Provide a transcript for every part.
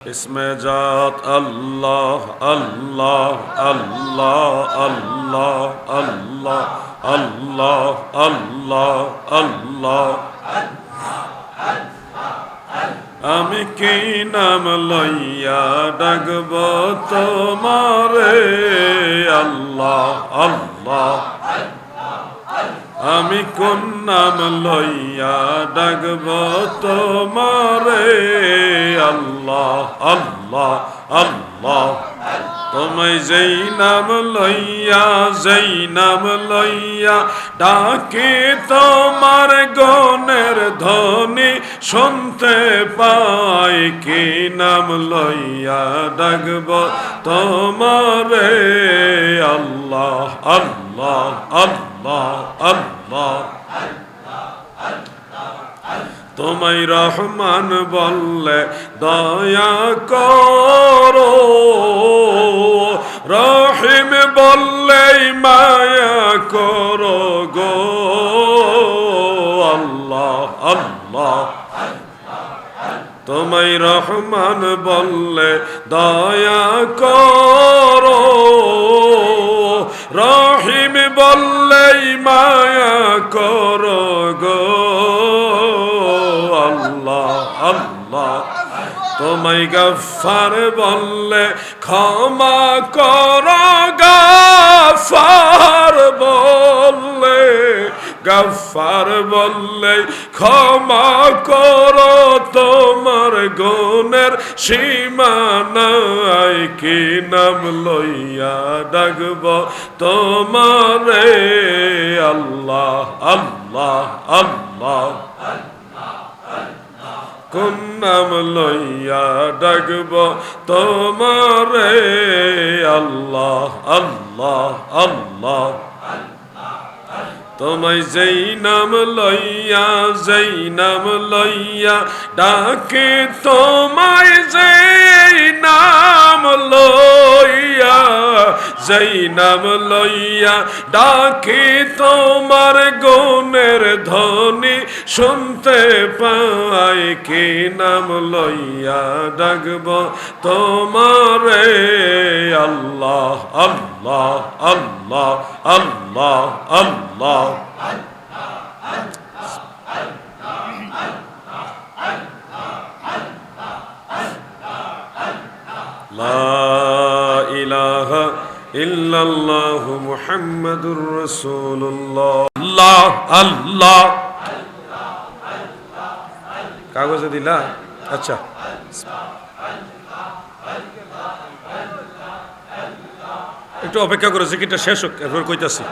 اسم ذات الله الله الله الله الله الله الله الله আমি কি নাম লইয়া ডাকব তোমারে আল্লাহ আল্লাহ আমি কোন নাম লইয়া ডাকব তোমারে? আল্লাহ আল্লাহ আল্লাহ। তোমায় যেই নাম লইয়া যেই নাম লইয়া, ডাকে তোমার গনের ধ্বনি শুনতে পাই। কি নাম লইয়া ডাকব তোমারে? আল্লাহ আল্লাহ আল্লাহ আল্লাহ। তোমায় রহমান বললে দয়া করো। রহিম বললে মায়া করো গো। আল্লাহ আল্লাহ। তোমায় রহমান বললে দয়া করো। রহিম বললেই মায়া করো গো। আল্লাহ আল্লাহ। তোমায় গফার বললে ক্ষমা কর, গফার বললে গফার বললে ক্ষমা করো তোমার গুণের সীমানাই কি নাম লইয়া ডাকব তোমারে? আল্লাহ আল্লাহ আল্লাহ কোন নাম লইয়া ডাকব, তোমারে আল্লাহ আল্লাহ আল্লাহ। তোমায় যেই নাম লইয়া যেই নাম লইয়া ডাকে, তোমায় যেই নাম লইয়া যেই নাম লইয়া ডাকে, তোমার গুণের ধ্বনি শুনতে পাই কি নাম লইয়া ডাকব? তোমার আল্লাহ আল্লাহ আল্লাহ আল্লাহ আল্লাহ। ইলাহা ইল্লাল্লাহু মুহাম্মাদুর রাসূলুল্লাহ। আল্লাহ আল্লাহ। কাগজে দিলা? আচ্ছা। একটু অপেক্ষা করে, জিকিরটা শেষ হোক, এরপর কইতাছি।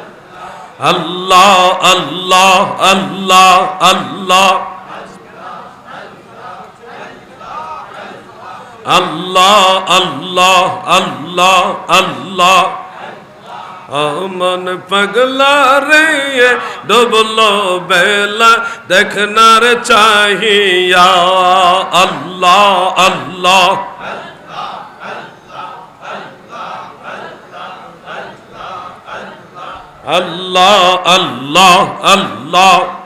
আল্লাহ আল্লাহ আল্লাহ আল্লাহ। আল্লাহ আল্লাহ আল্লাহ আল্লাহ। আমন পগলা রে ডুবলো বেলা দেখনার চাহিয়া আল্লাহ আল্লাহ আল্লাহ আল্লাহ আল্লাহ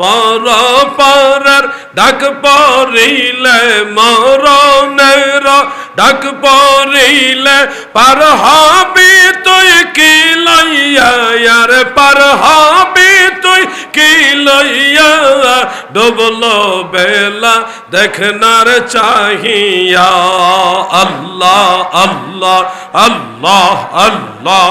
পর পরের ডাক পরিলে মরণের, ডাক পরিলে পার হবি তুই কি লইয়া ইয়ার পার হবি তুই কি লইয়া? ডুবলো বেলা দেখনার চাহিয়া, আল্লাহ আল্লাহ আল্লাহ আল্লাহ।